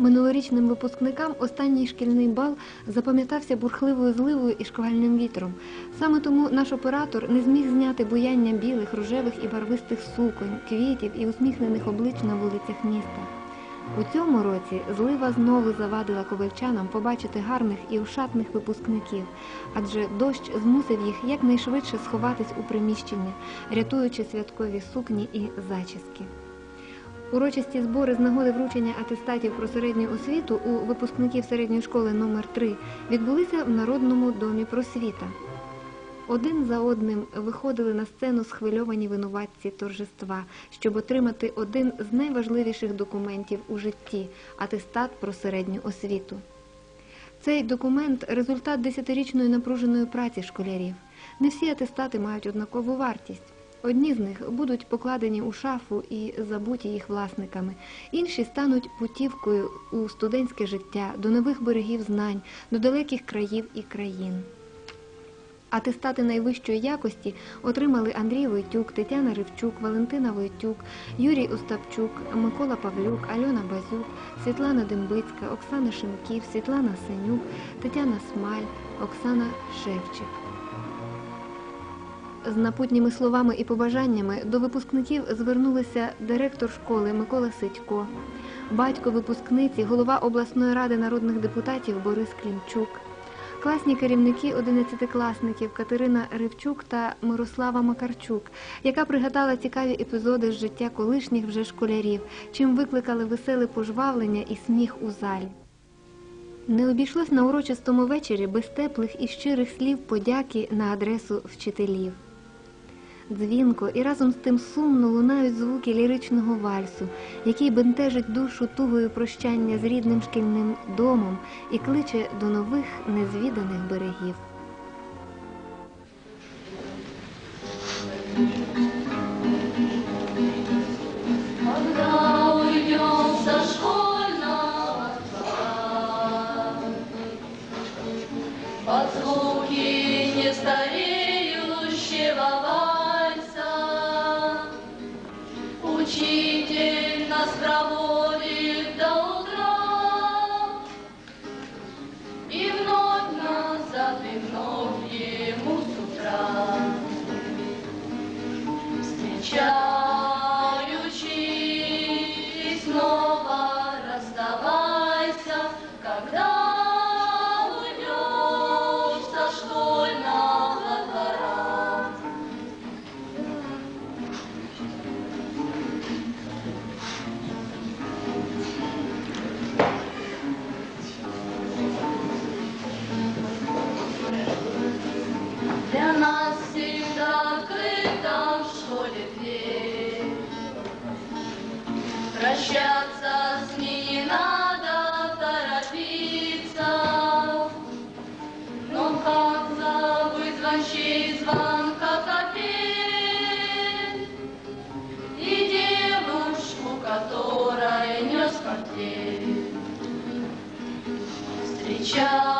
Минулорічним випускникам останній шкільний бал запам'ятався бурхливою зливою і шквальним вітром. Саме тому наш оператор не зміг зняти буяння білих, рожевих і барвистих суконь, квітів і усміхнених облич на вулицях міста. У цьому році злива знову завадила ковальчанам побачити гарних і ушатних випускників, адже дощ змусив їх якнайшвидше сховатись у приміщення, рятуючи святкові сукні і зачіски. Урочисті збори з нагоди вручення атестатів про середню освіту у випускників середньої школи номер 3 відбулися в Народному домі просвіта. Один за одним виходили на сцену схвильовані винуватці торжества, щоб отримати один з найважливіших документів у житті атестат про середню освіту. Цей документ результат десятирічної напруженої праці школярів. Не всі атестати мають однакову вартість. Одні з них будуть покладені у шафу і забуті їх власниками, інші стануть путівкою у студентське життя, до нових берегів знань, до далеких країв і країн. Атестати найвищої якості отримали Андрій Войтюк, Тетяна Ривчук, Валентина Войтюк, Юрій Остапчук, Микола Павлюк, Альона Базюк, Світлана Дембицька, Оксана Шимків, Світлана Синюк, Тетяна Смаль, Оксана Шевчик. З напутніми словами і побажаннями до випускників звернулися директор школи Микола Сидько, батько випускниці, голова обласної ради народних депутатів Борис Клімчук, класні керівники одинадцятикласників Катерина Ривчук та Мирослава Макарчук, яка пригадала цікаві епізоди з життя колишніх вже школярів, чим викликали веселе пожвавлення і сміх у залі. Не обійшлось на урочистому вечорі без теплих і щирих слів подяки на адресу вчителів. Дзвінко і разом з тим сумно лунають звуки ліричного вальсу, який бентежить душу тугою прощання з рідним шкільним домом і кличе до нових незвіданих берегів. Встречаючи, и снова расставайся, когда Прощаться с ней не надо торопиться. Но как забыть звончей звонка капель И девушку, которая нес портфель Встречать